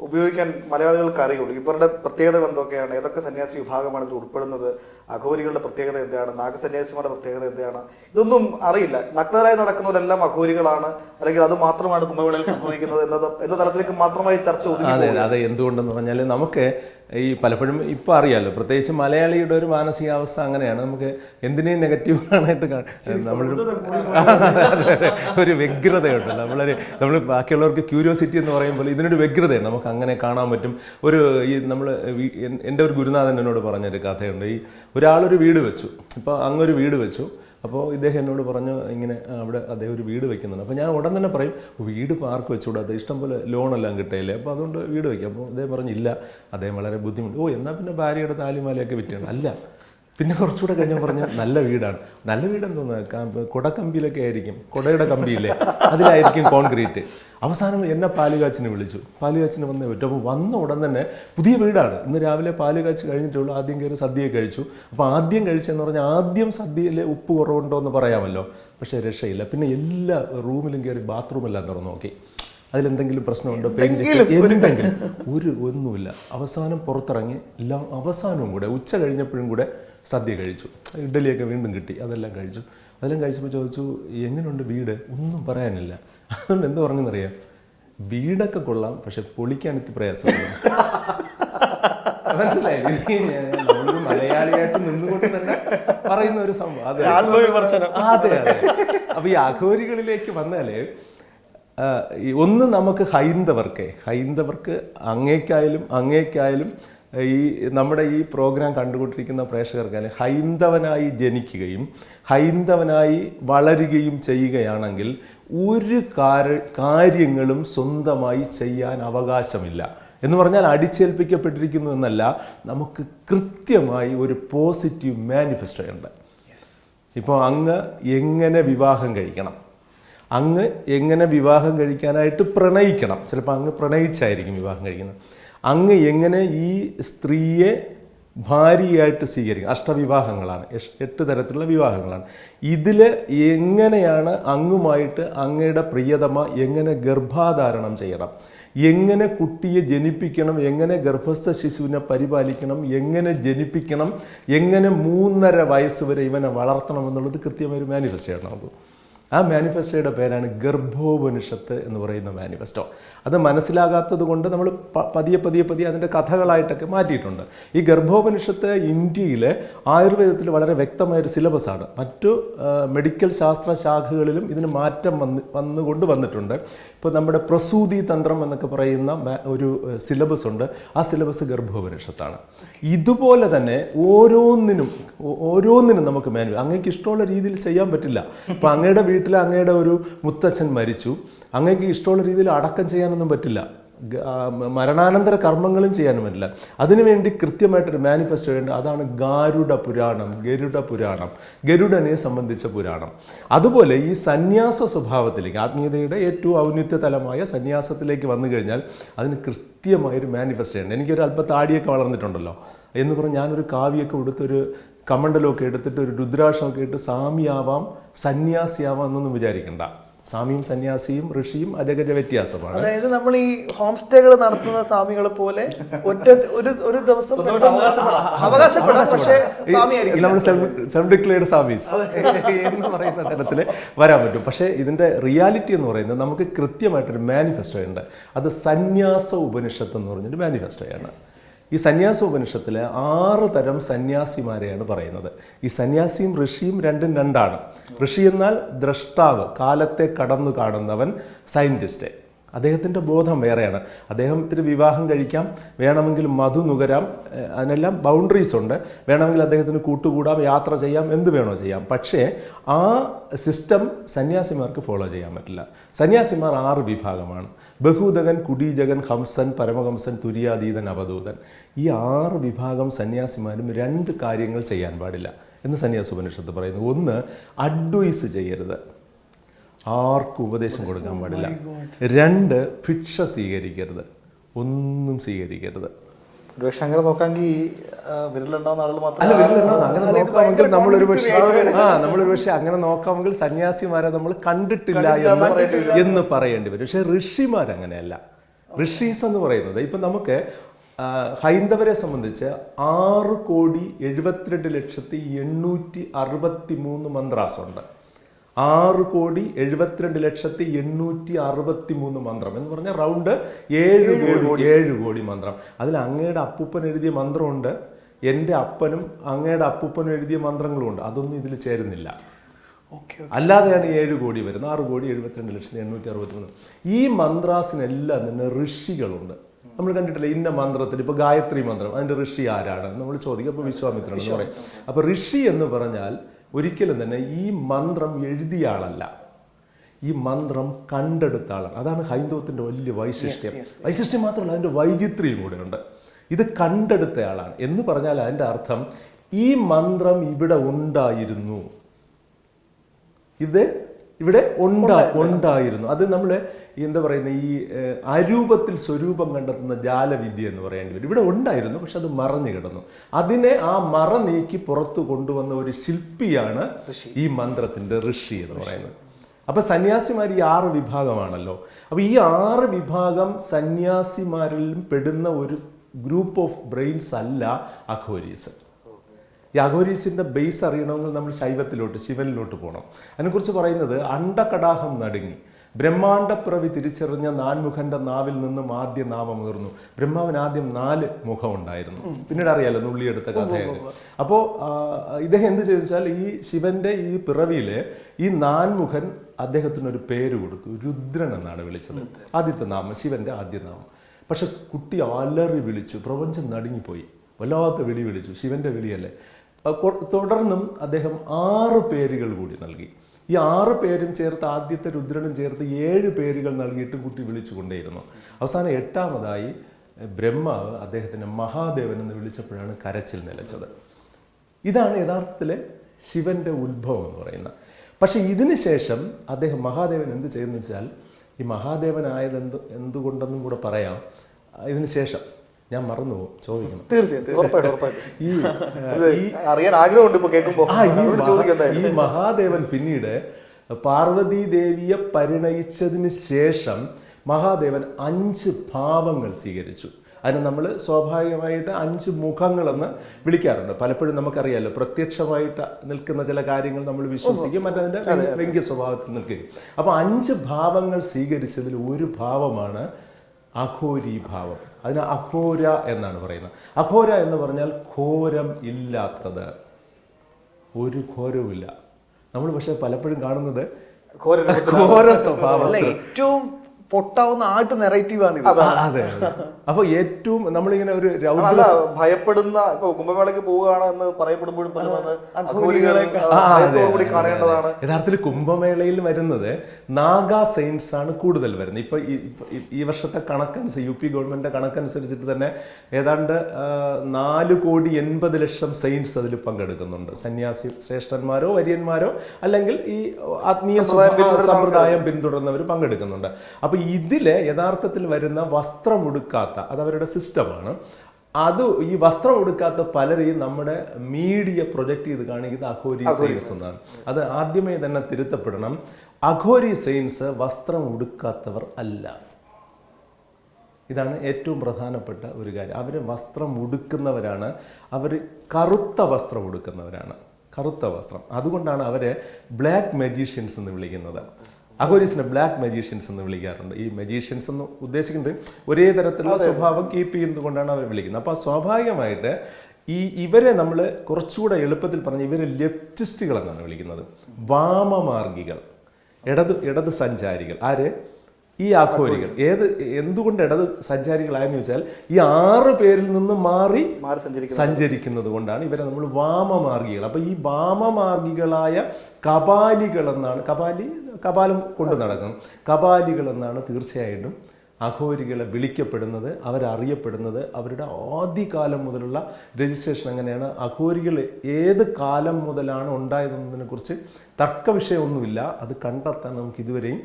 ഉപയോഗിക്കാൻ മലയാളികൾക്ക് അറിയുള്ളൂ. ഇവരുടെ പ്രത്യേകതകൾ എന്തൊക്കെയാണ്? ഏതൊക്കെ സന്യാസി വിഭാഗമാണ് ഇതിൽ ഉൾപ്പെടുന്നത്? അഘോരികളുടെ പ്രത്യേകത എന്താണ്? നാഗസന്യാസിമാരുടെ പ്രത്യേകത എന്താണ്? ഇതൊന്നും അറിയില്ല. നഗ്നരായി നടക്കുന്നവരെല്ലാം അഘോരികളാണ്. അല്ലെങ്കിൽ അത് മാത്രമാണ് കുംഭമേളയിൽ സംഭവിക്കുന്നത് എന്ന തലത്തിലേക്ക് മാത്രമായി ചർച്ച ഒതുങ്ങി അതെ അതെ. എന്തുകൊണ്ടെന്ന് പറഞ്ഞാൽ നമുക്ക് ഈ പലപ്പോഴും ഇപ്പം അറിയാമല്ലോ പ്രത്യേകിച്ച് മലയാളിയുടെ ഒരു മാനസികാവസ്ഥ അങ്ങനെയാണ്. നമുക്ക് എന്തിനേയും നെഗറ്റീവ് ആണായിട്ട് നമ്മൾ നമ്മളൊരു. ഒരു വ്യഗ്രതയുണ്ട് നമ്മളൊരു നമ്മൾ ബാക്കിയുള്ളവർക്ക് ക്യൂരിയോസിറ്റി എന്ന് പറയുമ്പോൾ ഇതിനൊരു വ്യഗ്രതയാണ് നമുക്ക് അങ്ങനെ കാണാൻ പറ്റും. ഒരു ഈ നമ്മൾ എന്റെ ഒരു ഗുരുനാഥൻ എന്നോട് പറഞ്ഞൊരു കഥയുണ്ട്. ഈ ഒരാളൊരു വീട് വെച്ചു. ഇപ്പോൾ അങ്ങൊരു വീട് വെച്ചു. അപ്പോൾ ഇദ്ദേഹം എന്നോട് പറഞ്ഞു ഇങ്ങനെ അവിടെ അദ്ദേഹം ഒരു വീട് വെക്കുന്നുണ്ട്. അപ്പോൾ ഞാൻ ഉടൻ തന്നെ പറയും വീട് പാർക്ക് ആർക്ക് വെച്ചുകൂടാ അത് ഇഷ്ടംപോലെ ലോണെല്ലാം കിട്ടിയില്ലേ അപ്പോൾ അതുകൊണ്ട് വീട് വയ്ക്കാം അപ്പോൾ അദ്ദേഹം പറഞ്ഞില്ല അദ്ദേഹം വളരെ ബുദ്ധിമുട്ട് ഓ എന്നാൽ പിന്നെ ഭാര്യയുടെ താലിമാലയൊക്കെ വിറ്റാണ് അല്ല പിന്നെ കുറച്ചുകൂടെ കഴിഞ്ഞ പറഞ്ഞ നല്ല വീടാണ്. നല്ല വീട് എന്തോന്ന് കുടക്കമ്പിയിലൊക്കെ ആയിരിക്കും. കുടയുടെ കമ്പിയില്ലേ? അതിലായിരിക്കും കോൺക്രീറ്റ്. അവസാനം എന്നെ പാലുകാച്ചിനെ വിളിച്ചു. പാലുകാച്ചിന് വന്നേ പറ്റും അപ്പോൾ വന്ന ഉടൻ തന്നെ പുതിയ വീടാണ്. ഇന്ന് രാവിലെ പാലുകാച്ച് കഴിഞ്ഞിട്ടുള്ളൂ. ആദ്യം കയറി സദ്യ കഴിച്ചു. അപ്പോൾ ആദ്യം കഴിച്ചെന്ന് പറഞ്ഞാൽ ആദ്യം സദ്യയിൽ ഉപ്പ് കുറവുണ്ടോ എന്ന് പറയാമല്ലോ. പക്ഷേ രക്ഷയില്ല. പിന്നെ എല്ലാ റൂമിലും കയറി ബാത്റൂമെല്ലാം തുറന്നു നോക്കി. അതിലെന്തെങ്കിലും പ്രശ്നമുണ്ടോ? പെയിന്റ് എന്തെങ്കിലും. ഒരു ഒന്നുമില്ല. അവസാനം പുറത്തിറങ്ങി എല്ലാം അവസാനവും കൂടെ ഉച്ച കഴിഞ്ഞപ്പോഴും കൂടെ സദ്യ കഴിച്ചു. ഇഡ്ഡലിയൊക്കെ വീണ്ടും കിട്ടി അതെല്ലാം കഴിച്ചു. അതെല്ലാം കഴിച്ചപ്പോൾ ചോദിച്ചു എങ്ങനെയുണ്ട് വീട്? ഒന്നും പറയാനില്ല. അതുകൊണ്ട് എന്ത് പറഞ്ഞെന്നറിയാം. വീടൊക്കെ കൊള്ളാം പക്ഷെ പൊളിക്കാൻ ഇത്തിരി പ്രയാസമാണ് മനസ്സിലായി? നമ്മളൊരു മലയാളിയായിട്ട് നിന്നുകൊണ്ട് തന്നെ പറയുന്ന ഒരു സംഭവം. അതെ. അതെ അപ്പൊ ഈ അഘോരികളിലേക്ക് വന്നാലേ ഒന്ന് നമുക്ക് ഹൈന്ദവർക്ക് ഹൈന്ദവർക്ക് അങ്ങേക്കായാലും അങ്ങേക്കായാലും ഈ നമ്മുടെ ഈ പ്രോഗ്രാം കണ്ടുകൊണ്ടിരിക്കുന്ന പ്രേക്ഷകർക്ക് അല്ലെങ്കിൽ ഹൈന്ദവനായി ജനിക്കുകയും ഹൈന്ദവനായി വളരുകയും ചെയ്യുകയാണെങ്കിൽ ഒരു കാര്യങ്ങളും സ്വന്തമായി ചെയ്യാൻ അവകാശമില്ല. എന്ന് പറഞ്ഞാൽ അടിച്ചേൽപ്പിക്കപ്പെട്ടിരിക്കുന്നു എന്നല്ല നമുക്ക് കൃത്യമായി ഒരു പോസിറ്റീവ് മാനിഫെസ്റ്റോ ഉണ്ട്. ഇപ്പോൾ അങ്ങ് എങ്ങനെ വിവാഹം കഴിക്കണം? അങ്ങ് എങ്ങനെ വിവാഹം കഴിക്കാനായിട്ട് പ്രണയിക്കണം? ചിലപ്പോൾ അങ്ങ് പ്രണയിച്ചായിരിക്കും വിവാഹം കഴിക്കുന്നത്. അങ്ങ് എങ്ങനെ ഈ സ്ത്രീയെ ഭാര്യയായിട്ട് സ്വീകരിക്കും? അഷ്ടവിവാഹങ്ങളാണ്. എട്ട് തരത്തിലുള്ള വിവാഹങ്ങളാണ്. ഇതിൽ എങ്ങനെയാണ് അങ്ങുമായിട്ട് അങ്ങയുടെ പ്രിയതമ എങ്ങനെ ഗർഭാധാരണം ചെയ്യണം? എങ്ങനെ കുട്ടിയെ ജനിപ്പിക്കണം? എങ്ങനെ ഗർഭസ്ഥ ശിശുവിനെ പരിപാലിക്കണം? എങ്ങനെ ജനിപ്പിക്കണം? എങ്ങനെ മൂന്നര വയസ്സ് വരെ ഇവനെ വളർത്തണം എന്നുള്ളത് കൃത്യമായൊരു ഒരു മാനിഫെസ്റ്റ് ചെയ്യണം നമുക്ക്. ആ മാനിഫെസ്റ്റോയുടെ പേരാണ് ഗർഭോപനിഷത്ത് എന്ന് പറയുന്ന മാനിഫെസ്റ്റോ. അത് മനസ്സിലാകാത്തത് കൊണ്ട് നമ്മൾ പതിയെ പതിയെ പതിയെ അതിന്റെ കഥകളായിട്ടൊക്കെ മാറ്റിയിട്ടുണ്ട്. ഈ ഗർഭോപനിഷത്ത് ഇന്ത്യയിലെ ആയുർവേദത്തിൽ വളരെ വ്യക്തമായ ഒരു സിലബസാണ്. മറ്റു മെഡിക്കൽ ശാസ്ത്ര ശാഖകളിലും ഇതിന് മാറ്റം വന്ന് വന്നുകൊണ്ട് വന്നിട്ടുണ്ട്. ഇപ്പോൾ നമ്മുടെ പ്രസൂതി തന്ത്രം എന്നൊക്കെ പറയുന്ന ഒരു സിലബസ് ഉണ്ട് ആ സിലബസ് ഗർഭോപനിഷത്താണ്. ഇതുപോലെ തന്നെ ഓരോന്നിനും ഓരോന്നിനും നമുക്ക് മാനുവൽ അങ്ങേക്ക് ഇഷ്ടമുള്ള രീതിയിൽ ചെയ്യാൻ പറ്റില്ല. അപ്പം അങ്ങയുടെ വീട്ടിൽ അങ്ങയുടെ ഒരു മുത്തച്ഛൻ മരിച്ചു. അങ്ങേക്ക് ഇഷ്ടമുള്ള രീതിയിൽ അടക്കം ചെയ്യാനൊന്നും പറ്റില്ല. മരണാനന്തര കർമ്മങ്ങളും ചെയ്യാനും പറ്റില്ല. അതിനുവേണ്ടി കൃത്യമായിട്ടൊരു മാനിഫെസ്റ്റോ ഉണ്ട് അതാണ് ഗാരുഡ പുരാണം ഗരുഡ പുരാണം ഗരുഡനെ സംബന്ധിച്ച പുരാണം. അതുപോലെ ഈ സന്യാസ സ്വഭാവത്തിലേക്ക് ആത്മീയതയുടെ ഏറ്റവും ഔന്നിത്യ തലമായ സന്യാസത്തിലേക്ക് വന്നു കഴിഞ്ഞാൽ അതിന് കൃത്യമായൊരു മാനിഫെസ്റ്റോ ഉണ്ട് എനിക്കൊരു അല്പം താടിയൊക്കെ വളർന്നിട്ടുണ്ടല്ലോ. എന്ന് പറഞ്ഞ് ഞാനൊരു കാവ്യൊക്കെ കൊടുത്തൊരു കമണ്ടലൊക്കെ എടുത്തിട്ട് ഒരു രുദ്രാക്ഷമൊക്കെ ഇട്ട് സാമിയാവാം സന്യാസിയാവാം എന്നൊന്നും വിചാരിക്കണ്ട. സാമിയും സന്യാസിയും ഋഷിയും അജഗജ വ്യത്യാസമാണ്. അതായത് നമ്മൾ ഈ ഹോം സ്റ്റേകൾ നടത്തുന്ന സ്വാമികളെ പോലെ ഒറ്റ ഒരു ഒരു ദിവസം നമ്മൾ സെൽഫ് ഡിക്ലെയർഡ് സർവീസ് എന്ന് പറയുന്ന തരത്തിൽ വരാൻ പറ്റും. പക്ഷേ ഇതിന്റെ റിയാലിറ്റി എന്ന് പറയുന്നത് നമുക്ക് കൃത്യമായിട്ടൊരു മാനിഫെസ്റ്റോ ഉണ്ട്. അത് സന്യാസ ഉപനിഷത്ത് എന്ന് പറഞ്ഞൊരു മാനിഫെസ്റ്റോയാണ് ഈ സന്യാസ ഉപനിഷത്തിൽ ആറ് തരം സന്യാസിമാരെയാണ് പറയുന്നത്. ഈ സന്യാസിയും ഋഷിയും രണ്ടും രണ്ടാണ്. ഋഷി എന്നാൽ ദ്രഷ്ടാവ് കാലത്തെ കടന്നു കാണുന്നവൻ സയന്റിസ്റ്റ് അദ്ദേഹത്തിന്റെ ബോധം വേറെയാണ്. അദ്ദേഹത്തിന് വിവാഹം കഴിക്കാം വേണമെങ്കിൽ മധു നുകരാം അതിനെല്ലാം ബൗണ്ടറീസ് ഉണ്ട്. വേണമെങ്കിൽ അദ്ദേഹത്തിന് കൂട്ടുകൂടാം യാത്ര ചെയ്യാം എന്ത് വേണോ ചെയ്യാം. പക്ഷേ ആ സിസ്റ്റം സന്യാസിമാർക്ക് ഫോളോ ചെയ്യാൻ പറ്റില്ല. സന്യാസിമാർ ആറ് വിഭാഗമാണ്. ബഹൂദകൻ കുടീജകൻ ഹംസൻ പരമഹംസൻ തുര്യാതീതൻ അവധൂതൻ. ഈ ആറ് വിഭാഗം സന്യാസിമാരും രണ്ട് കാര്യങ്ങൾ ചെയ്യാൻ പാടില്ല എന്ന് സന്യാസ ഉപനിഷത്ത് പറയുന്നു. ഒന്ന് അഡ്വൈസ് ചെയ്യരുത്. ആർക്കും ഉപദേശം കൊടുക്കാൻ പാടില്ല. രണ്ട് ഭിക്ഷ സ്വീകരിക്കരുത്. ഒന്നും സ്വീകരിക്കരുത്. ഒരുപക്ഷെ അങ്ങനെ നോക്കാമെങ്കിൽ വിരലുണ്ടാവുന്ന ആളുകൾ അങ്ങനെ നോക്കാമെങ്കിൽ നമ്മളൊരു പക്ഷേ ആ നമ്മളൊരു പക്ഷേ അങ്ങനെ നോക്കാമെങ്കിൽ സന്യാസിമാരെ നമ്മൾ കണ്ടിട്ടില്ല എന്ന് എന്ന് പറയേണ്ടി വരും. പക്ഷെ ഋഷിമാർ അങ്ങനെയല്ല ഋഷീസ് എന്ന് പറയുന്നത് ഇപ്പം നമുക്ക് ഹൈന്ദവരെ സംബന്ധിച്ച് ആറ് കോടി എഴുപത്തിരണ്ട് ലക്ഷത്തി എണ്ണൂറ്റി അറുപത്തി മൂന്ന് മന്ത്രാസുണ്ട്. ആറ് കോടി എഴുപത്തിരണ്ട് ലക്ഷത്തി എണ്ണൂറ്റി അറുപത്തി മൂന്ന് മന്ത്രം. എന്ന് പറഞ്ഞാൽ റൗണ്ട് ഏഴ് കോടി ഏഴ് കോടി മന്ത്രം. അതിൽ അങ്ങയുടെ അപ്പൂപ്പൻ എഴുതിയ മന്ത്രമുണ്ട്. എന്റെ അപ്പനും അങ്ങയുടെ അപ്പൂപ്പനും എഴുതിയ മന്ത്രങ്ങളുമുണ്ട്. അതൊന്നും ഇതിൽ ചേരുന്നില്ല. ഓക്കെ അല്ലാതെയാണ് ഏഴ് കോടി വരുന്നത്. ആറ് കോടി എഴുപത്തിരണ്ട് ലക്ഷത്തി എണ്ണൂറ്റി അറുപത്തി മൂന്ന് ഈ മന്ത്രാസിനെല്ലാം തന്നെ ഋഷികളുണ്ട്. നമ്മൾ കണ്ടിട്ടില്ല ഇന്ന മന്ത്രത്തിൽ ഇപ്പൊ ഗായത്രി മന്ത്രം. അതിന്റെ ഋഷി ആരാണ്? നമ്മൾ ചോദിക്കും. അപ്പൊ വിശ്വാമിത്രൻ എന്ന് പറയും. അപ്പൊ ഋഷി എന്ന് പറഞ്ഞാൽ ഒരിക്കലും തന്നെ ഈ മന്ത്രം എഴുതിയ ആളല്ല. ഈ മന്ത്രം കണ്ടെടുത്ത ആളാണ്. അതാണ് ഹൈന്ദവത്തിന്റെ വലിയ വൈശിഷ്ട്യം. വൈശിഷ്ട്യം മാത്രമല്ല അതിന്റെ വൈചിത്രിയും കൂടെ ഉണ്ട് ഇത് കണ്ടെടുത്ത ആളാണ്. എന്ന് പറഞ്ഞാൽ അതിന്റെ അർത്ഥം ഈ മന്ത്രം ഇവിടെ ഉണ്ടായിരുന്നു. ഇത് ഇവിടെ ഉണ്ടാ ഉണ്ടായിരുന്നു. അത് നമ്മൾ എന്താ പറയുന്ന ഈ അരൂപത്തിൽ സ്വരൂപം കണ്ടെത്തുന്ന ജാലവിദ്യ എന്ന് പറയേണ്ടി വരും. ഇവിടെ ഉണ്ടായിരുന്നു പക്ഷെ അത് മറഞ്ഞു കിടന്നു. അതിനെ ആ മറ നീക്കി പുറത്തു കൊണ്ടുവന്ന ഒരു ശില്പിയാണ് ഈ മന്ത്രത്തിന്റെ ഋഷി എന്ന് പറയുന്നത്. അപ്പൊ സന്യാസിമാർ ഈ ആറ് വിഭാഗമാണല്ലോ. അപ്പൊ ഈ ആറ് വിഭാഗം സന്യാസിമാരിലും പെടുന്ന ഒരു ഗ്രൂപ്പ് ഓഫ് ബ്രെയിൻസ് അല്ല അഘോരീസ് ഈ അഘോരീസിന്റെ ബേസ് അറിയണമെങ്കിൽ നമ്മൾ ശൈവത്തിലോട്ട് ശിവനിലോട്ട് പോകണം. അതിനെക്കുറിച്ച് പറയുന്നത് അണ്ടകടാഹം നടുങ്ങി. ബ്രഹ്മാണ്ടപ്പിറവി തിരിച്ചറിഞ്ഞ നാൻമുഖന്റെ നാവിൽ നിന്നും ആദ്യ നാമം ഉയർന്നു. ബ്രഹ്മാവിന് ആദ്യം നാല് മുഖം ഉണ്ടായിരുന്നു. പിന്നീട് അറിയാലോ നുള്ളിയെടുത്ത കഥയൊക്കെ. അപ്പോൾ ഇദ്ദേഹം എന്ത് ചോദിച്ചാൽ ഈ ശിവന്റെ ഈ പിറവിയിലെ ഈ നാൻമുഖൻ അദ്ദേഹത്തിന് ഒരു പേര് കൊടുത്തു. രുദ്രൻ എന്നാണ് വിളിച്ചത്. ആദ്യത്തെ നാമം ശിവന്റെ ആദ്യ നാമം. പക്ഷെ കുട്ടി അലറി വിളിച്ചു. പ്രപഞ്ചം നടുങ്ങിപ്പോയി. വല്ലാത്ത വിളി വിളിച്ചു. ശിവന്റെ വിളിയല്ലേ? തുടർന്നും അദ്ദേഹം ആറ് പേരുകൾ കൂടി നൽകി. ഈ ആറ് പേരും ചേർത്ത് ആദ്യത്തെ രുദ്രനും ചേർത്ത് ഏഴ് പേരുകൾ നൽകിയിട്ട് കുട്ടി വിളിച്ചു കൊണ്ടേയിരുന്നു. അവസാനം എട്ടാമതായി ബ്രഹ്മാവ് അദ്ദേഹത്തിന് മഹാദേവൻ എന്ന് വിളിച്ചപ്പോഴാണ് കരച്ചിൽ നിലച്ചത്. ഇതാണ് യഥാർത്ഥത്തിലെ ശിവന്റെ ഉത്ഭവം എന്ന് പറയുന്നത്. പക്ഷേ ഇതിന് ശേഷം അദ്ദേഹം മഹാദേവൻ എന്ത് ചെയ്യുന്നു വെച്ചാൽ ഈ മഹാദേവനായത് എന്ത് എന്തുകൊണ്ടെന്നും കൂടെ പറയാം. ഇതിന് ശേഷം ഞാൻ മറന്നു പോകും. ചോദിക്കണം. തീർച്ചയായും ഉറപ്പായിട്ടും ഉറപ്പായിട്ടും. ഈ ഇത് അറിയാൻ ആഗ്രഹമുണ്ട് ഇപ്പൊ കേൾക്കുമ്പോൾ ഈ മഹാദേവൻ പിന്നീട് പാർവതി ദേവിയെ പരിണയിച്ചതിന് ശേഷം മഹാദേവൻ അഞ്ച് ഭാവങ്ങൾ സ്വീകരിച്ചു. അതിന് നമ്മൾ സ്വാഭാവികമായിട്ട് അഞ്ച് മുഖങ്ങളെന്ന് വിളിക്കാറുണ്ട്. പലപ്പോഴും നമുക്കറിയാലോ പ്രത്യക്ഷമായിട്ട് നിൽക്കുന്ന ചില കാര്യങ്ങൾ നമ്മൾ വിശ്വസിക്കും മറ്റതിന്റെ വ്യംഗ്യ സ്വഭാവത്തിൽ നിൽക്കുകയും. അപ്പോൾ അഞ്ച് ഭാവങ്ങൾ സ്വീകരിച്ചതിൽ ഒരു ഭാവമാണ് അഘോരി ഭാവം അതിന് അഘോര എന്നാണ് പറയുന്നത്. അഘോര എന്ന് പറഞ്ഞാൽ ഘോരം ഇല്ലാത്തത്. ഒരു ഘോരവുമില്ല. നമ്മൾ പക്ഷെ പലപ്പോഴും കാണുന്നത് ഘോര സ്വഭാവം ഏറ്റവും പൊട്ടാവുന്ന ആദ്യത്തെ നെറേറ്റീവാണ് ആണ് അതെ അപ്പൊ ഏറ്റവും നമ്മളിങ്ങനെ ഒരു ഭയപ്പെടുന്ന ഇപ്പൊ കുംഭമേളയ്ക്ക് പോവുകയാണ് എന്ന് പറയപ്പെടുമ്പോഴും അതെ, കാണേണ്ടതാണ്. യഥാർത്ഥത്തിൽ കുംഭമേളയിൽ വരുന്നത് നാഗാ സെയിൻസ് ആണ് കൂടുതൽ വരുന്നത്. ഇപ്പൊ ഈ- വർഷത്തെ കണക്കനുസരിച്ച് യു പി ഗവൺമെന്റിന്റെ കണക്കനുസരിച്ചിട്ട് തന്നെ ഏതാണ്ട് നാല് കോടി എൺപത് ലക്ഷം സെയിൻസ് അതിൽ പങ്കെടുക്കുന്നുണ്ട്. സന്യാസി ശ്രേഷ്ഠന്മാരോ വര്യന്മാരോ അല്ലെങ്കിൽ ഈ ആത്മീയ സമ്പ്രദായം പിന്തുടർന്നവർ പങ്കെടുക്കുന്നുണ്ട്. അപ്പൊ ഇതിൽ യഥാർത്ഥത്തിൽ വരുന്ന വസ്ത്രം ഉടുക്കാത്ത അത് അവരുടെ സിസ്റ്റമാണ്. അത് ഈ വസ്ത്രം ഉടുക്കാത്ത പലരെയും നമ്മുടെ മീഡിയ പ്രൊജക്ട് ചെയ്ത് കാണിക്കുന്നത് അഘോരി സെയിൻസ് എന്നാണ്. അത് ആദ്യമേ തന്നെ തിരുത്തപ്പെടണം. അഘോരി സെയിൻസ് വസ്ത്രം ഉടുക്കാത്തവർ അല്ല. ഇതാണ് ഏറ്റവും പ്രധാനപ്പെട്ട ഒരു കാര്യം. അവർ വസ്ത്രം ഉടുക്കുന്നവരാണ് അവർ കറുത്ത വസ്ത്രം ഉടുക്കുന്നവരാണ് കറുത്ത വസ്ത്രം. അതുകൊണ്ടാണ് അവരെ ബ്ലാക്ക് മജീഷ്യൻസ് എന്ന് വിളിക്കുന്നത്. അഗോരീസിനെ ബ്ലാക്ക് മജീഷ്യൻസ് എന്ന് വിളിക്കാറുണ്ട്. ഈ മജീഷ്യൻസ് എന്ന് ഉദ്ദേശിക്കുന്നത് ഒരേ തരത്തിലുള്ള സ്വഭാവം കീപ്പ് ചെയ്യുന്നതുകൊണ്ടാണ് അവർ വിളിക്കുന്നത്. അപ്പോൾ സ്വാഭാവികമായിട്ട് ഈ ഇവരെ നമ്മൾ കുറച്ചുകൂടെ എളുപ്പത്തിൽ പറഞ്ഞ് ഇവരെ ലെഫ്റ്റിസ്റ്റുകൾ എന്നാണ് വിളിക്കുന്നത്. വാമമാർഗികൾ. ഇടത് ഇടത് സഞ്ചാരികൾ. ആര്? ഈ ആഘോരികൾ. ഏത് എന്തുകൊണ്ട് ഇടത് സഞ്ചാരികളായെന്ന് വെച്ചാൽ ഈ ആറ് പേരിൽ നിന്ന് മാറി സഞ്ചരിക്കുന്നത്. കൊണ്ടാണ് ഇവരെ നമ്മൾ വാമമാർഗികൾ. അപ്പൊ ഈ വാമമാർഗികളായ കപാലികൾ എന്നാണ് കപാലി കപാലം കൊണ്ട് നടക്കും. കപാലികൾ എന്നാണ് തീർച്ചയായിട്ടും അഘോരികളെ വിളിക്കപ്പെടുന്നത് അവരറിയപ്പെടുന്നത്. അവരുടെ ആദ്യകാലം മുതലുള്ള രജിസ്ട്രേഷൻ അങ്ങനെയാണ് അഘോരികൾ ഏത് കാലം മുതലാണ് ഉണ്ടായതെന്നതിനെ കുറിച്ച് തർക്ക വിഷയമൊന്നുമില്ല അത് കണ്ടെത്താൻ നമുക്ക് ഇതുവരെയും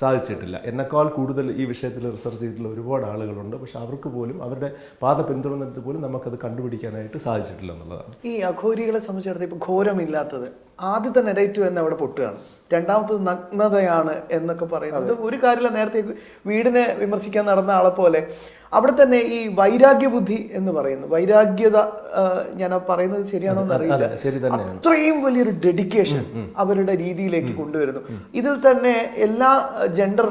സാധിച്ചിട്ടില്ല. എന്നെക്കാൾ കൂടുതൽ ഈ വിഷയത്തിൽ റിസർച്ച് ചെയ്തിട്ടുള്ള ഒരുപാട് ആളുകളുണ്ട്. പക്ഷെ അവർക്ക് പോലും അവരുടെ പാത പിന്തുടർന്നിട്ട് പോലും നമുക്കത് കണ്ടുപിടിക്കാനായിട്ട് സാധിച്ചിട്ടില്ല എന്നുള്ളതാണ്. ഈ അഘോരികളെ സംബന്ധിച്ചിടത്തോളം ഇപ്പോൾ ഘോരമില്ലാത്തത് ആദ്യത്തെ നെഗറ്റീവ് തന്നെ അവിടെ പൊട്ടുകയാണ്. രണ്ടാമത്തത് നഗ്നതയാണ് എന്നൊക്കെ പറയുന്നത്. ഒരു കാര്യമില്ല നേരത്തെ വീടിനെ വിമർശിക്കാൻ നടന്ന ആളെ പോലെ. അവിടെ തന്നെ ഈ വൈരാഗ്യ ബുദ്ധി എന്ന് പറയുന്നു. വൈരാഗ്യത ഞാൻ പറയുന്നത് ശരിയാണോ എന്നറിയില്ല. അത്രയും വലിയൊരു ഡെഡിക്കേഷൻ അവരുടെ രീതിയിലേക്ക് കൊണ്ടുവരുന്നു. ഇതിൽ തന്നെ എല്ലാ ജെൻഡർ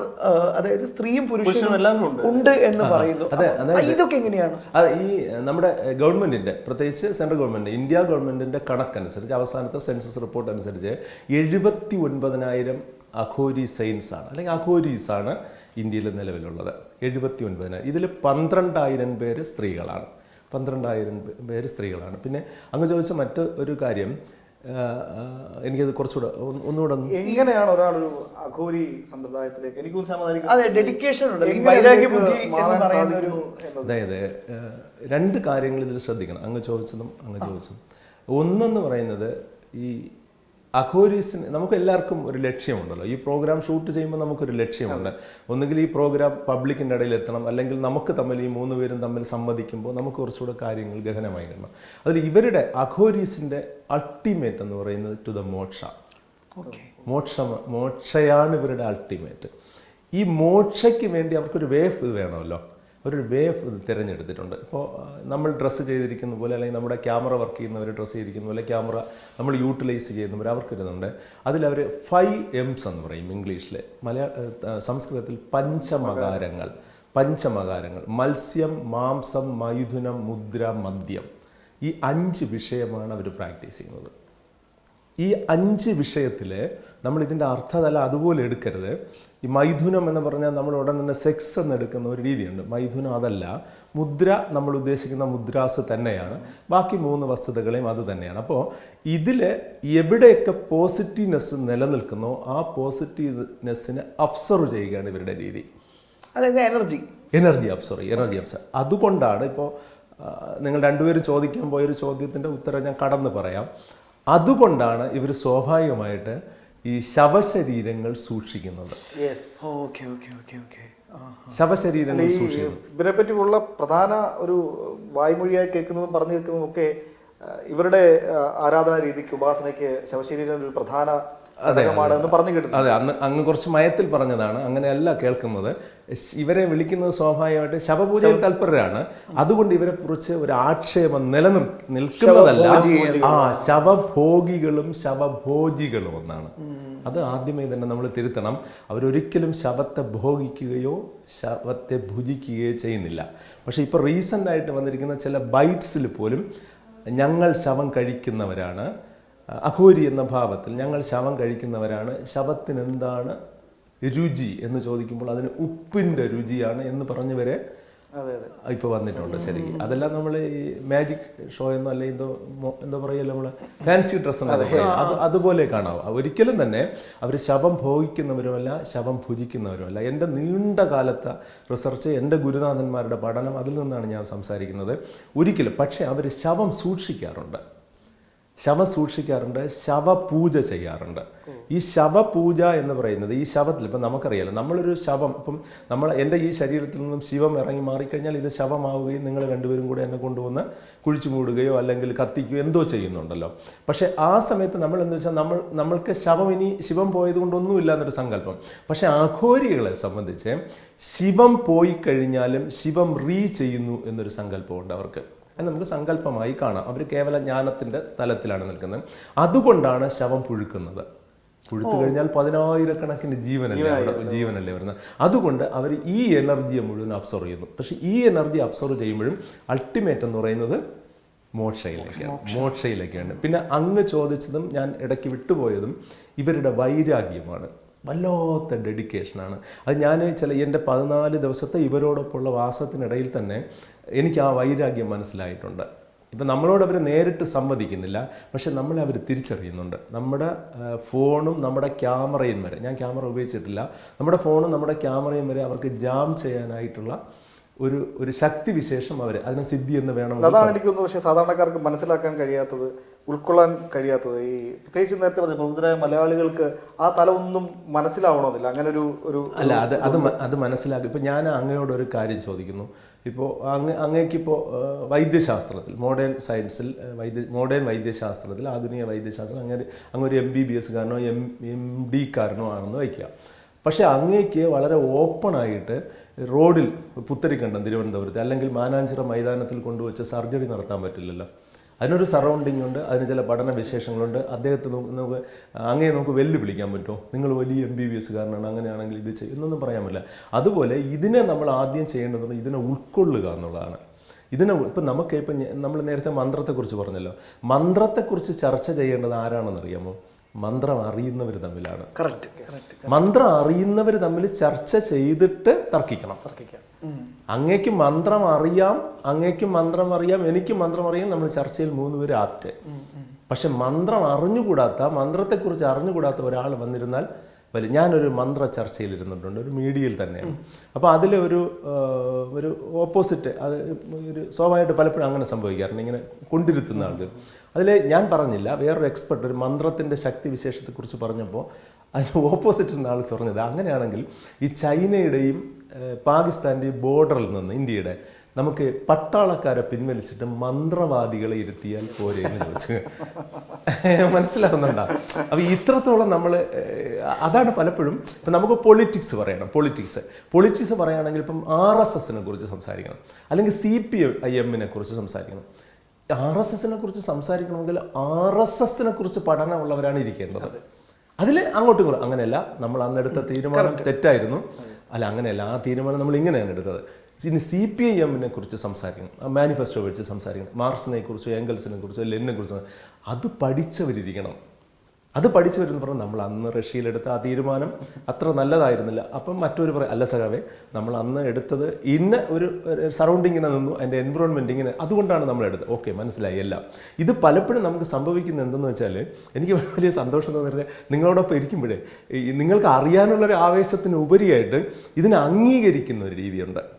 അതായത് സ്ത്രീയും പുരുഷനും എല്ലാം ഉണ്ട്. എന്ന് പറയുന്നു. ഇതൊക്കെ എങ്ങനെയാണ്? അതെ ഈ നമ്മുടെ ഗവൺമെന്റിന്റെ പ്രത്യേകിച്ച് സെൻട്രൽ ഗവൺമെന്റ് ഇന്ത്യ ഗവൺമെന്റിന്റെ കണക്കനുസരിച്ച് അവസാനത്തെ സെൻസസ് റിപ്പോർട്ട് അനുസരിച്ച് എഴുപത്തി ഒൻപതിനായിരം അഘോരി സൈൻസ് ആണ്. അല്ലെങ്കിൽ അഘോരീസ് ആണ് ഇന്ത്യയിൽ നിലവിലുള്ളത്. എഴുപത്തി ഒൻപതിനായിരം ഇതിൽ പന്ത്രണ്ടായിരം പേര് സ്ത്രീകളാണ്. പന്ത്രണ്ടായിരം പേര് സ്ത്രീകളാണ്. പിന്നെ അങ്ങ് ചോദിച്ച മറ്റ് ഒരു കാര്യം എനിക്കത് കുറച്ചുകൂടെ ഒന്ന് ഒന്നുകൂടെ എങ്ങനെയാണ് എങ്ങനെയാണ് ഒരാളൊരു അഘോരി സമ്പ്രദായത്തിലേക്ക്? എനിക്ക് അതെ ഡെഡിക്കേഷൻ ഉണ്ട് വൈരാഗ്യ ബുദ്ധി മാറാൻ സാധിക്കുന്നു എന്നത്? അതായത് രണ്ട് കാര്യങ്ങൾ ഇതിൽ ശ്രദ്ധിക്കണം. അങ്ങ് ചോദിച്ചതും അങ്ങ് ചോദിച്ചതും. ഒന്നെന്ന് പറയുന്നത് ഈ അഘോരീസിന് നമുക്ക് എല്ലാവർക്കും ഒരു ലക്ഷ്യമുണ്ടല്ലോ. ഈ പ്രോഗ്രാം ഷൂട്ട് ചെയ്യുമ്പോൾ നമുക്കൊരു ലക്ഷ്യമുണ്ട്. ഒന്നുകിൽ ഈ പ്രോഗ്രാം പബ്ലിക്കിന്റെ ഇടയിൽ എത്തണം. അല്ലെങ്കിൽ നമുക്ക് തമ്മിൽ ഈ മൂന്ന് പേരും തമ്മിൽ സംവദിക്കുമ്പോൾ നമുക്ക് കുറച്ചുകൂടെ കാര്യങ്ങൾ ഗഹനമായി കിട്ടണം അതിൽ ഇവരുടെ അഘോരീസിന്റെ അൾട്ടിമേറ്റ് എന്ന് പറയുന്നത് to the moksha. Okay moksha മോക്ഷയാണ് ഇവരുടെ അൾട്ടിമേറ്റ് ഈ മോക്ഷയ്ക്ക് വേണ്ടി അവർക്കൊരു വേഫ് വേണമല്ലോ. ഒരു വേഫ് തിരഞ്ഞെടുത്തിട്ടുണ്ട്. ഇപ്പോൾ നമ്മൾ ഡ്രസ്സ് ചെയ്തിരിക്കുന്ന പോലെ അല്ലെങ്കിൽ നമ്മുടെ ക്യാമറ വർക്ക് ചെയ്യുന്നവർ ഡ്രസ്സ് ചെയ്തിരിക്കുന്ന പോലെ ക്യാമറ നമ്മൾ യൂട്ടിലൈസ് ചെയ്യുന്നവർ അവർക്ക് വരുന്നുണ്ട് അതിലവർ ഫൈവ് എംസ് എന്ന് പറയും ഇംഗ്ലീഷിൽ മലയാള സംസ്കൃതത്തിൽ പഞ്ചമകാരങ്ങൾ. പഞ്ചമകാരങ്ങൾ. മത്സ്യം മാംസം മൈഥുനം മുദ്ര മദ്യം. ഈ അഞ്ച് വിഷയമാണ് അവർ പ്രാക്ടീസ് ചെയ്യുന്നത്. ഈ അഞ്ച് വിഷയത്തിൽ നമ്മൾ ഇതിന്റെ അർത്ഥതല അതുപോലെ എടുക്കരുത്. ഈ മൈഥുനം എന്ന് പറഞ്ഞാൽ നമ്മൾ ഉടൻ തന്നെ സെക്സ് എന്ന് എടുക്കുന്ന ഒരു രീതിയുണ്ട്. മൈഥുനം അതല്ല. മുദ്ര നമ്മൾ ഉദ്ദേശിക്കുന്ന മുദ്രാസ് തന്നെയാണ്. ബാക്കി മൂന്ന് വസ്തുതകളെയും അത് തന്നെയാണ്. അപ്പോൾ ഇതിൽ എവിടെയൊക്കെ പോസിറ്റീവ്നെസ് നിലനിൽക്കുന്നോ ആ പോസിറ്റീവ്നെസ്സിനെ അബ്സർവ് ചെയ്യുകയാണ് ഇവരുടെ രീതി. അതായത് energy energy absorb energy absorb അതുകൊണ്ടാണ് ഇപ്പോൾ നിങ്ങൾ രണ്ടുപേരും ചോദിക്കാൻ പോയൊരു ചോദ്യത്തിന്റെ ഉത്തരം ഞാൻ കടന്ന് പറയാം. അതുകൊണ്ടാണ് ഇവർ സ്വാഭാവികമായിട്ട് ഈ ശവശരീരങ്ങൾ സൂക്ഷിക്കുന്നത്. Yes okay okay okay okay ശവശരീരങ്ങൾ ഇവരെ പറ്റിയുള്ള പ്രധാന ഒരു വായ്മൊഴിയായി കേൾക്കുന്നതും പറഞ്ഞു കേൾക്കുന്നതും ഒക്കെ ഇവരുടെ ആരാധനാ രീതിക്ക് ഉപാസനയ്ക്ക് ശവശരീരം ഒരു പ്രധാന എന്ന് പറഞ്ഞു കേട്ടിട്ടുണ്ട്. അതെ അന്ന് അങ്ങ് കുറച്ച് മയത്തിൽ പറഞ്ഞതാണ്. അങ്ങനെയല്ല കേൾക്കുന്നത്. ഇവരെ വിളിക്കുന്നത് സ്വാഭാവികമായിട്ട് ശവപൂജയിൽ തൽപരരാണ്. അതുകൊണ്ട് ഇവരെ കുറിച്ച് ഒരു ആക്ഷേപം നിലനിർ നിൽക്കുന്നതല്ല. ആ ശവഭോഗികളും ശവഭോജികളും എന്നാണ് അത് ആദ്യമേ തന്നെ നമ്മൾ തിരുത്തണം. അവരൊരിക്കലും ശവത്തെ ഭോഗിക്കുകയോ ശവത്തെ ഭുജിക്കുകയോ ചെയ്യുന്നില്ല. പക്ഷേ ഇപ്പോൾ റീസെന്റ് ആയിട്ട് വന്നിരിക്കുന്ന ചില ബൈറ്റ്സിൽ പോലും ഞങ്ങൾ ശവം കഴിക്കുന്നവരാണ്. അഘോരി എന്ന ഭാവത്തിൽ ഞങ്ങൾ ശവം കഴിക്കുന്നവരാണ്. ശവത്തിന് എന്താണ് രുചി എന്ന് ചോദിക്കുമ്പോൾ അതിന് ഉപ്പിന്റെ രുചിയാണ് എന്ന് പറഞ്ഞവരെ ഇപ്പോൾ വന്നിട്ടുണ്ട് ശരിക്കും. അതെല്ലാം നമ്മൾ ഈ മാജിക് ഷോ എന്നോ അല്ലെ എന്തോ എന്തോ പറയല്ലോ നമ്മൾ ഫാൻസി ഡ്രസ്സ് എന്നൊക്കെ അത്. അതുപോലെ കാണാവും ഒരിക്കലും തന്നെ അവർ ശവം ഭോഗിക്കുന്നവരുമല്ല ശവം ഭുജിക്കുന്നവരുമല്ല. എന്റെ നീണ്ട കാലത്തെ റിസർച്ച് എന്റെ ഗുരുനാഥന്മാരുടെ പഠനം അതിൽ നിന്നാണ് ഞാൻ സംസാരിക്കുന്നത്. ഒരിക്കലും. പക്ഷേ അവർ ശവം സൂക്ഷിക്കാറുണ്ട്. ശവം സൂക്ഷിക്കാറുണ്ട് ശവപൂജ ചെയ്യാറുണ്ട്. ഈ ശവപൂജ എന്ന് പറയുന്നത് ഈ ശവത്തിൽ ഇപ്പം നമുക്കറിയാലോ നമ്മളൊരു ശവം ഇപ്പം നമ്മൾ എന്റെ ഈ ശരീരത്തിൽ നിന്നും ശിവം ഇറങ്ങി മാറിക്കഴിഞ്ഞാൽ ഇത് ശവമാവുകയും നിങ്ങൾ രണ്ടുപേരും കൂടെ എന്നെ കൊണ്ടുവന്ന് കുഴിച്ചു മൂടുകയോ അല്ലെങ്കിൽ കത്തിക്കുകയോ എന്തോ ചെയ്യുന്നുണ്ടല്ലോ. പക്ഷേ ആ സമയത്ത് നമ്മൾ എന്ന് വെച്ചാൽ നമ്മൾ നമ്മൾക്ക് ശവം ഇനി ശിവം പോയത് കൊണ്ടൊന്നുമില്ല എന്നൊരു സങ്കല്പം. പക്ഷേ ആഘോരികളെ സംബന്ധിച്ച് ശിവം പോയി കഴിഞ്ഞാലും ശിവം റീ ചെയ്യുന്നു എന്നൊരു സങ്കല്പമുണ്ട് അവർക്ക്. അത് നമുക്ക് സങ്കല്പമായി കാണാം. അവർ കേവല ജ്ഞാനത്തിന്റെ തലത്തിലാണ് നിൽക്കുന്നത്. അതുകൊണ്ടാണ് ശവം പുഴുക്കുന്നത്. പുഴുത്തു കഴിഞ്ഞാൽ പതിനായിരക്കണക്കിന് ജീവനല്ലേ ജീവനല്ലേ വരുന്നത്? അതുകൊണ്ട് അവർ ഈ എനർജിയെ മുഴുവൻ അബ്സർവ് ചെയ്യുന്നു. പക്ഷേ ഈ എനർജി അബ്സർവ് ചെയ്യുമ്പോഴും അൾട്ടിമേറ്റ് എന്ന് പറയുന്നത് മോക്ഷയിലേക്കാണ്. മോക്ഷയിലേക്കാണ്. പിന്നെ അങ്ങ് ചോദിച്ചതും ഞാൻ ഇടയ്ക്ക് വിട്ടുപോയതും ഇവരുടെ വൈരാഗ്യമാണ്. വല്ലാത്ത ഡെഡിക്കേഷനാണ്. അത് ഞാൻ ചില എന്റെ പതിനാല് ദിവസത്തെ ഇവരോടൊപ്പമുള്ള വാസത്തിനിടയിൽ തന്നെ എനിക്ക് ആ വൈരാഗ്യം മനസ്സിലായിട്ടുണ്ട്. ഇപ്പം നമ്മളോട് അവർ നേരിട്ട് സംവദിക്കുന്നില്ല പക്ഷെ നമ്മളെ അവർ തിരിച്ചറിയുന്നുണ്ട്. നമ്മുടെ ഫോണും നമ്മുടെ ക്യാമറയും വരെ ഞാൻ ക്യാമറ ഉപയോഗിച്ചിട്ടില്ല. നമ്മുടെ ഫോണും നമ്മുടെ ക്യാമറയും വരെ അവർക്ക് ജാം ചെയ്യാനായിട്ടുള്ള ഒരു ഒരു ശക്തി വിശേഷം അവർ അതിനെ സിദ്ധി എന്ന് വേണം അതാണ് എനിക്ക് തോന്നുന്നു പക്ഷേ സാധാരണക്കാർക്ക് മനസ്സിലാക്കാൻ കഴിയാത്തത് ഉൾക്കൊള്ളാൻ കഴിയാത്തത് ഈ പ്രത്യേകിച്ച് നേരത്തെ പറഞ്ഞ പ്രമുഖരായ മലയാളികൾക്ക് ആ തല ഒന്നും മനസ്സിലാവണമെന്നില്ല. അങ്ങനെ ഒരു ഒരു അല്ല അത് അത് അത് മനസ്സിലാക്കി. ഇപ്പം ഞാൻ അങ്ങയോട് ഒരു കാര്യം ചോദിക്കുന്നു. ഇപ്പോൾ അങ്ങ് അങ്ങേക്കിപ്പോൾ വൈദ്യശാസ്ത്രത്തിൽ മോഡേൺ സയൻസിൽ വൈദ്യ മോഡേൺ വൈദ്യശാസ്ത്രത്തിൽ ആധുനിക വൈദ്യശാസ്ത്രം അങ്ങനെ അങ്ങൊരു എം ബി ബി എസ് കാരനോ എം എം ഡി കാരനോ ആണെന്ന് വയ്ക്കുക പക്ഷേ അങ്ങേക്ക് വളരെ ഓപ്പണായിട്ട് റോഡിൽ പുത്തരിക്കണ്ടം തിരുവനന്തപുരത്ത് അല്ലെങ്കിൽ മാനാഞ്ചിറ മൈതാനത്തിൽ കൊണ്ടുവച്ച് സർജറി നടത്താൻ പറ്റില്ലല്ലോ. അതിനൊരു സറൗണ്ടിങ് ഉണ്ട് അതിന് ചില പഠന വിശേഷങ്ങളുണ്ട്. അദ്ദേഹത്തെ നമുക്ക് നമുക്ക് അങ്ങേ നമുക്ക് വെല്ലുവിളിക്കാൻ പറ്റുമോ? നിങ്ങൾ വലിയ എം ബി ബി എസ് കാരനാണ് അങ്ങനെയാണെങ്കിൽ ഇത് ചെയ്യുന്നൊന്നും പറയാൻ പറ്റില്ല. അതുപോലെ ഇതിനെ നമ്മൾ ആദ്യം ചെയ്യേണ്ടത് ഇതിനെ ഉൾക്കൊള്ളുക എന്നുള്ളതാണ്. ഇതിനെ ഇപ്പം നമുക്ക് ഇപ്പം നമ്മൾ നേരത്തെ മന്ത്രത്തെക്കുറിച്ച് പറഞ്ഞല്ലോ. മന്ത്രത്തെക്കുറിച്ച് ചർച്ച ചെയ്യേണ്ടത് ആരാണെന്നറിയാമോ? മന്ത്രം അറിയുന്നവർ തമ്മിലാണ്. മന്ത്രം അറിയുന്നവർ തമ്മിൽ ചർച്ച ചെയ്തിട്ട് തർക്കിക്കണം. അങ്ങേക്ക് മന്ത്രം അറിയാം അങ്ങേക്ക് മന്ത്രം അറിയാം എനിക്ക് മന്ത്രം അറിയാം നമ്മൾ ചർച്ചയിൽ മൂന്ന് പേര് ആപ്റ്റ്. പക്ഷെ മന്ത്രം അറിഞ്ഞുകൂടാത്ത മന്ത്രത്തെക്കുറിച്ച് അറിഞ്ഞുകൂടാത്ത ഒരാൾ വന്നിരുന്നാൽ വലിയ ഞാനൊരു മന്ത്ര ചർച്ചയിൽ ഇരുന്നിട്ടുണ്ട് ഒരു മീഡിയയിൽ തന്നെയാണ്. അപ്പോൾ അതിൽ ഒരു ഒരു ഓപ്പോസിറ്റ് അത് ഒരു സ്വാഭാവികമായിട്ട് പലപ്പോഴും അങ്ങനെ സംഭവിക്കാറുണ്ട് ഇങ്ങനെ കൊണ്ടിരുത്തുന്ന ആൾക്ക് അതിൽ ഞാൻ പറഞ്ഞില്ല വേറൊരു എക്സ്പെർട്ട് ഒരു മന്ത്രത്തിന്റെ ശക്തി വിശേഷത്തെക്കുറിച്ച് പറഞ്ഞപ്പോൾ അതിന് ഓപ്പോസിറ്റ് എന്ന ആൾ പറഞ്ഞത് അങ്ങനെയാണെങ്കിൽ ഈ ചൈനയുടെയും പാകിസ്ഥാന്റെയും ബോർഡറിൽ നിന്ന് ഇന്ത്യയുടെ നമുക്ക് പട്ടാളക്കാരെ പിൻവലിച്ചിട്ട് മന്ത്രവാദികളെ ഇരുത്തിയാൽ പോരെ എന്ന് ചോദിച്ചു. മനസ്സിലാവുന്നുണ്ടോ? അപ്പൊ ഇത്രത്തോളം നമ്മൾ അതാണ് പലപ്പോഴും ഇപ്പം നമുക്ക് പൊളിറ്റിക്സ് പറയണം പൊളിറ്റിക്സ് പൊളിറ്റിക്സ് പറയുകയാണെങ്കിൽ ഇപ്പം ആർ എസ് എസിനെ കുറിച്ച് സംസാരിക്കണം. അല്ലെങ്കിൽ സി പി ഐ എമ്മിനെ കുറിച്ച് സംസാരിക്കണം. ആർ എസ് എസിനെ കുറിച്ച് സംസാരിക്കണമെങ്കിൽ ആർ എസ് എസിനെ കുറിച്ച് പഠനമുള്ളവരാണ് ഇരിക്കേണ്ടത്. അതിൽ അങ്ങോട്ടും ഇങ്ങോട്ടും അങ്ങനെയല്ല നമ്മൾ അന്നെടുത്ത തീരുമാനം തെറ്റായിരുന്നു. അല്ല അങ്ങനെയല്ല. ആ തീരുമാനം നമ്മൾ ഇങ്ങനെയാണ് എടുത്തത്. ഇനി സി പി ഐ എമ്മിനെ കുറിച്ച് സംസാരിക്കണം. മാനിഫെസ്റ്റോ വെച്ച് സംസാരിക്കണം. മാർസിനെ കുറിച്ചോ ഏംഗൽസിനെ കുറിച്ചോ ലെന്നിനെ കുറിച്ചോ അത് പഠിച്ചവരിരിക്കണം. അത് പഠിച്ചവരെന്ന് പറഞ്ഞാൽ നമ്മൾ അന്ന് റഷ്യയിലെടുത്ത ആ തീരുമാനം അത്ര നല്ലതായിരുന്നില്ല. അപ്പം മറ്റൊരു പറയും അല്ല സഖാവേ നമ്മൾ അന്ന് എടുത്തത് ഇന്ന ഒരു സറൗണ്ടിങ്ങിനെ നിന്നു അതിന്റെ എൻവറോൺമെന്റ് ഇങ്ങനെ അതുകൊണ്ടാണ് നമ്മൾ എടുത്തത്. ഓക്കെ മനസ്സിലായി എല്ലാം. ഇത് പലപ്പോഴും നമുക്ക് സംഭവിക്കുന്ന എന്തെന്ന് വെച്ചാൽ എനിക്ക് വലിയ സന്തോഷം തോന്നുന്നത് നിങ്ങളോടൊപ്പം ഇരിക്കുമ്പോഴേ നിങ്ങൾക്ക് അറിയാനുള്ളൊരു ആവേശത്തിന് ഉപരിയായിട്ട് ഇതിനെ അംഗീകരിക്കുന്ന ഒരു രീതിയുണ്ട്.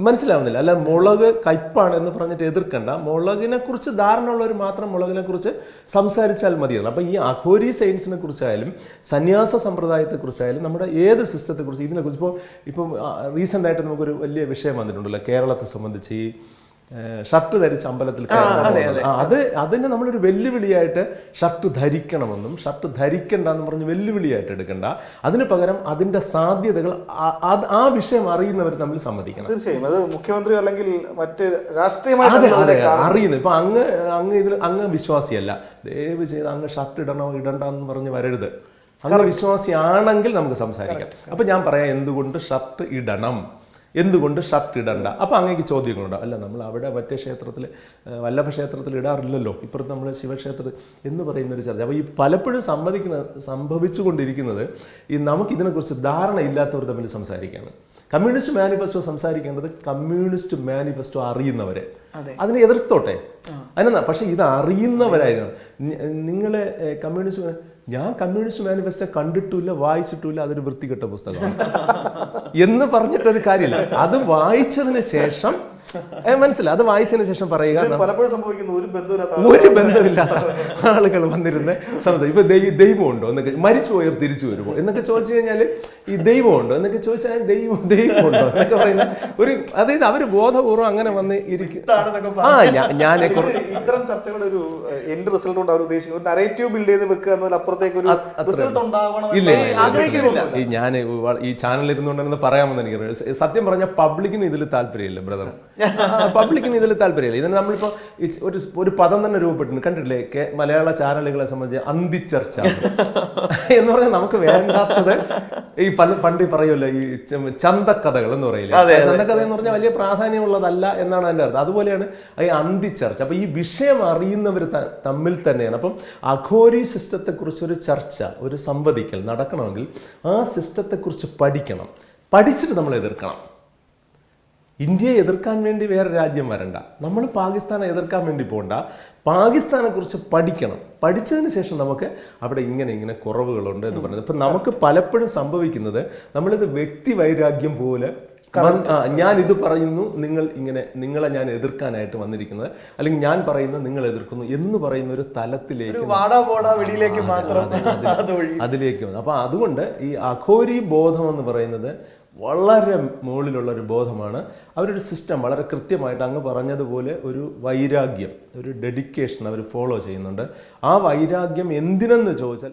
മനസ്സിലാവുന്നില്ല. അല്ല മുളക് കയ്പാണ് എന്ന് പറഞ്ഞിട്ട് എതിർക്കണ്ട. മുളകിനെ കുറിച്ച് ധാരണ ഉള്ളവർ മാത്രം മുളകിനെ കുറിച്ച് സംസാരിച്ചാൽ മതിയാണ് അപ്പം ഈ അഘോരി സയൻസിനെ കുറിച്ചായാലും സന്യാസ സമ്പ്രദായത്തെ കുറിച്ചായാലും നമ്മുടെ ഏത് സിസ്റ്റത്തെ കുറിച്ച് ഇതിനെക്കുറിച്ച് ഇപ്പോൾ ഇപ്പം റീസെന്റായിട്ട് നമുക്കൊരു വലിയ വിഷയം വന്നിട്ടുണ്ടല്ലോ കേരളത്തെ സംബന്ധിച്ച്. ഈ ഷർട്ട് ധരിച്ച് അമ്പലത്തിൽ അത് അതിനെ നമ്മളൊരു വെല്ലുവിളിയായിട്ട് ഷർട്ട് ധരിക്കണമെന്നും ഷർട്ട് ധരിക്കണ്ട എന്ന് പറഞ്ഞ് വെല്ലുവിളിയായിട്ട് എടുക്കണ്ട. അതിന് പകരം അതിന്റെ സാധ്യതകൾ ആ- വിഷയം അറിയുന്നവർ തമ്മിൽ സമ്മതിക്കണം. തീർച്ചയായും. അത് മുഖ്യമന്ത്രി അല്ലെങ്കിൽ മറ്റ് രാഷ്ട്രീയമായി അറിയുന്നു ഇപ്പൊ അങ്ങ് അങ്ങ് ഇതിൽ അങ്ങ് വിശ്വാസിയല്ല. ദയവ് ചെയ്ത് അങ്ങ് ഷർട്ട് ഇടണോ ഇടണ്ട എന്ന് പറഞ്ഞ് വരരുത്. അങ്ങ് വിശ്വാസിയാണെങ്കിൽ നമുക്ക് സംസാരിക്കാം. അപ്പൊ ഞാൻ പറയാം എന്തുകൊണ്ട് ഷർട്ട് ഇടണം? എന്തുകൊണ്ട് ഷർട്ട് ഇടണ്ട? അപ്പോൾ അങ്ങേക്ക് ചോദ്യങ്ങളുണ്ടോ. അല്ല നമ്മൾ അവിടെ മറ്റേ ക്ഷേത്രത്തിൽ വല്ലഭ ക്ഷേത്രത്തിൽ ഇടാറില്ലല്ലോ. ഇപ്പുറത്ത് നമ്മൾ ശിവക്ഷേത്ര എന്ന് പറയുന്ന ഒരു ചർച്ച. അപ്പോൾ ഈ പലപ്പോഴും സമ്മതിക്കുന്ന സംഭവിച്ചുകൊണ്ടിരിക്കുന്നത് ഈ നമുക്കിതിനെക്കുറിച്ച് ധാരണ ഇല്ലാത്തവർ തമ്മിൽ സംസാരിക്കുകയാണ് കമ്മ്യൂണിസ്റ്റ് മാനിഫെസ്റ്റോ സംസാരിക്കേണ്ടത് കമ്മ്യൂണിസ്റ്റ് മാനിഫെസ്റ്റോ അറിയുന്നവരെ. അതിനെ എതിർത്തോട്ടെ? അതിനെന്താ? പക്ഷേ ഇത് അറിയുന്നവരായിരുന്നു. നിങ്ങളെ കമ്മ്യൂണിസ്റ്റ് ഞാൻ കമ്മ്യൂണിസ്റ്റ് മാനിഫെസ്റ്റോ കണ്ടിട്ടില്ല വായിച്ചിട്ടില്ല അതൊരു വൃത്തികെട്ട പുസ്തകമാണ്. എന്ന് പറഞ്ഞിട്ടൊരു കാര്യമില്ല. അത് വായിച്ചതിന് ശേഷം മനസ്സിലായി. അത് വായിച്ചതിന് ശേഷം പറയുക പലപ്പോഴും സംഭവിക്കുന്ന. ഒരു ബന്ധമില്ലാത്ത ഒരു ബന്ധമില്ലാത്ത ആളുകൾ വന്നിരുന്ന് സംസാരിക്കും. ഇപ്പൊ ദൈവം ദൈവമുണ്ടോ എന്നൊക്കെ മരിച്ചു പോയവർ തിരിച്ചു വരുമോ എന്നൊക്കെ ചോദിച്ചു കഴിഞ്ഞാൽ ഈ ദൈവമുണ്ടോ എന്നൊക്കെ ചോദിച്ചാൽ ദൈവം ദൈവമുണ്ടോ എന്നൊക്കെ പറയുന്ന ഒരു അതായത് അവർ ബോധപൂർവം അങ്ങനെ വന്ന് ഇരിക്കും. ആ ഞാൻ ഇത്തരം ചർച്ചകളുടെ ഒരു എൻഡ് റിസൾട്ട് ഉണ്ട് അവർ ഉദ്ദേശിക്കുന്നത് ഒരു നറേറ്റീവ് ബിൽഡ് ചെയ്ത് വെക്കുക എന്നതിലപ്പുറത്തേക്ക് ഒരു റിസൾട്ട് ഉണ്ടാവണം ഇല്ല, ഞാൻ ഈ ചാനലിൽ ഇരുന്നുകൊണ്ടെന്ന് പറയാമെന്ന് എനിക്ക് സത്യം പറഞ്ഞ പബ്ലിക്കിന് ഇതിൽ താല്പര്യമില്ല ബ്രദർ പബ്ലിക്കിന് ഇതിൽ താല്പര്യമില്ല. ഇതിന് നമ്മളിപ്പോ ഈ ഒരു ഒരു പദം തന്നെ രൂപപ്പെട്ടിട്ടുണ്ട്. കണ്ടിട്ടില്ലേ? കെ മലയാള ചാനലുകളെ സംബന്ധിച്ച് അന്തിച്ചർച്ച. എന്ന് പറഞ്ഞാൽ നമുക്ക് വേണ്ടാത്തത് ഈ പല പണ്ട് പറയുമല്ലോ ഈ ചന്തക്കഥകൾ എന്ന് പറയില്ലേ? ചന്തക്കഥ എന്ന് പറഞ്ഞാൽ വലിയ പ്രാധാന്യമുള്ളതല്ല എന്നാണ് എന്റെ അർത്ഥം. അതുപോലെയാണ് ഈ അന്തിച്ചർച്ച. അപ്പൊ ഈ വിഷയം അറിയുന്നവർ തമ്മിൽ തന്നെയാണ്. അപ്പം അഘോരി സിസ്റ്റത്തെക്കുറിച്ചൊരു ചർച്ച ഒരു സംവദിക്കൽ നടക്കണമെങ്കിൽ ആ സിസ്റ്റത്തെക്കുറിച്ച് പഠിക്കണം. പഠിച്ചിട്ട് നമ്മൾ എതിർക്കണം. ഇന്ത്യയെ എതിർക്കാൻ വേണ്ടി വേറെ രാജ്യം വരണ്ട. നമ്മൾ പാകിസ്ഥാനെ എതിർക്കാൻ വേണ്ടി പോകണ്ട പാകിസ്ഥാനെ കുറിച്ച് പഠിക്കണം. പഠിച്ചതിന് ശേഷം നമുക്ക് അവിടെ ഇങ്ങനെ ഇങ്ങനെ കുറവുകളുണ്ട് എന്ന് പറയുന്നത് ഇപ്പം നമുക്ക് പലപ്പോഴും സംഭവിക്കുന്നത് നമ്മളിത് വ്യക്തി വൈരാഗ്യം പോലെ ഞാൻ ഇത് പറയുന്നു നിങ്ങൾ ഇങ്ങനെ നിങ്ങളെ ഞാൻ എതിർക്കാനായിട്ട് വന്നിരിക്കുന്നത് അല്ലെങ്കിൽ ഞാൻ പറയുന്നത് നിങ്ങൾ എതിർക്കുന്നു എന്ന് പറയുന്ന ഒരു തലത്തിലേക്ക് അതിലേക്ക് വന്നു. അപ്പൊ അതുകൊണ്ട് ഈ അഘോരി ബോധം എന്ന് പറയുന്നത് വളരെ മുകളിലുള്ളൊരു ബോധമാണ്. അവരൊരു സിസ്റ്റം വളരെ കൃത്യമായിട്ട് അങ്ങ് പറഞ്ഞതുപോലെ ഒരു വൈരാഗ്യം ഒരു ഡെഡിക്കേഷൻ അവർ ഫോളോ ചെയ്യുന്നുണ്ട്. ആ വൈരാഗ്യം എന്തിനെന്ന് ചോദിച്ചാൽ